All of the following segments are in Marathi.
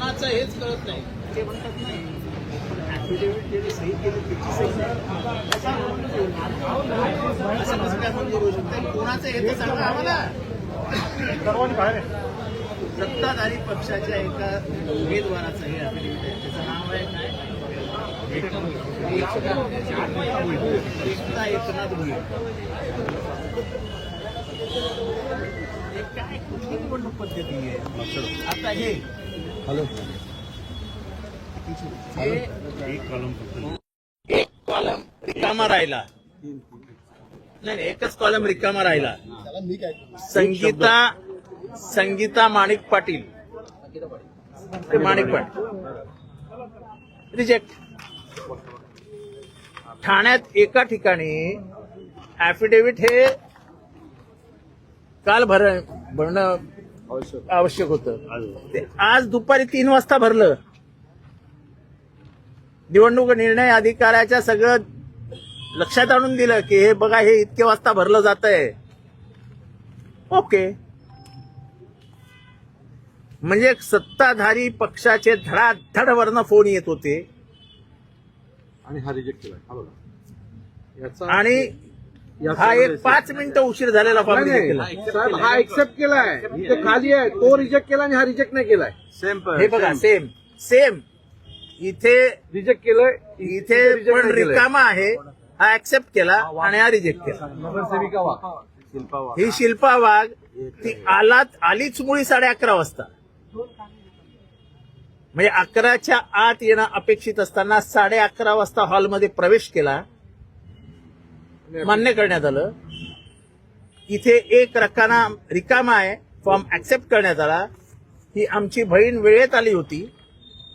कोणाचं हेच कळत नाही. ते म्हणतात नाही affidavit ज्यांनी सही केली त्याची सही नाही. असं कसं काय मंजूर होऊ शकतं? कोणाचं हे तर सांगा आम्हाला. सत्ताधारी पक्षाच्या एका उमेदवाराचं हे affidavit आहे. त्याचं नाव आहे काय? एकता एकनाथ भुई काय कुठली निवडणूक पद्धती आहे? आता हे हॅलो. हे एक कॉलम रिकामा राहिला. नाही नाही, एकच कॉलम रिकामा राहिला. त्याला मी काय करू? संगीता संगीता माणिक पाटील. माणिक पाटील. रिजेक्ट ठाण्यात एका ठिकाणी ऍफिडेव्हिट हे काल भर भरणं आवश्यक होतं. ते आज दुपारी तीन वाजता भरलं. निवडणूक निर्णय अधिकाऱ्याच्या सगळं लक्षात आणून दिलं की हे बघा हे इतके वाजता भरलं जात आहे ओके. म्हणजे सत्ताधारी पक्षाचे धडाधड वरनं फोन येत होते. आणि हा रिजेक्ट केला आणि हा एक. पाच मिनिटं उशीर झालेला. साहेब हा एक्सेप्ट केलाय. इथे खाली आहे. तो रिजेक्ट केला आणि हा रिजेक्ट नाही केलाय. सेम हे बघा सेम सेम इथे रिजेक्ट केलंय. इथे पण. रिकामा आहे. हा ऍक्सेप्ट केला आणि हा रिजेक्ट केला. नगरसेविका वा शिल्पा वाघ. ही शिल्पा वाघ ती आलात आलीच मुळी साडे अकरा वाजता. म्हणजे अकराच्या आत येणं अपेक्षित असताना साडे अकरा वाजता हॉलमध्ये प्रवेश केला. मान्य करण्यात आलं. इथे एक रकाना रिकामा आहे फॉर्म ऍक्सेप्ट करण्यात आला. ही आमची बहीण वेळेत आली होती.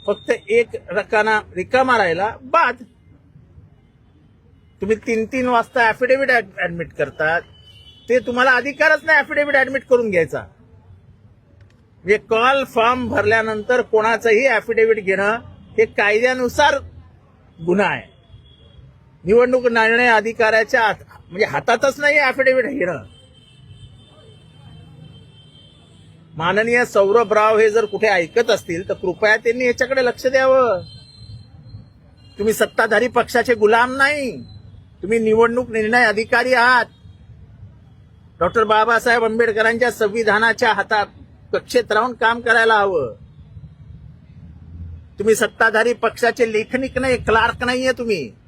फक्त एक रकाना रिकामा राहिला बाद तुम्ही तीन तीन वाजता ऍफिडेव्हिट ऍडमिट करतात ते तुम्हाला अधिकारच नाही ऍफिडेव्हिट ऍडमिट करून घ्यायचा. म्हणजे कॉल फॉर्म भरल्यानंतर कोणाचंही ऍफिडेव्हिट घेणं हे कायद्यानुसार गुन्हा आहे. निवडणूक निर्णय अधिकाऱ्याच्या हात- म्हणजे हातातच नाही ऍफिडेव्हिट घेणं माननीय सौरभ राव हे जर कुठे ऐकत असतील तर कृपया त्यांनी याच्याकडे लक्ष द्यावं. तुम्ही सत्ताधारी पक्षाचे गुलाम नाही. तुम्ही निवडणूक निर्णय अधिकारी आहात. डॉक्टर बाबासाहेब आंबेडकरांच्या संविधानाच्या हातात कक्षेत राहून काम करायला हवं. तुम्ही सत्ताधारी पक्षाचे लेखनिक नाही क्लार्क नाहीये तुम्ही.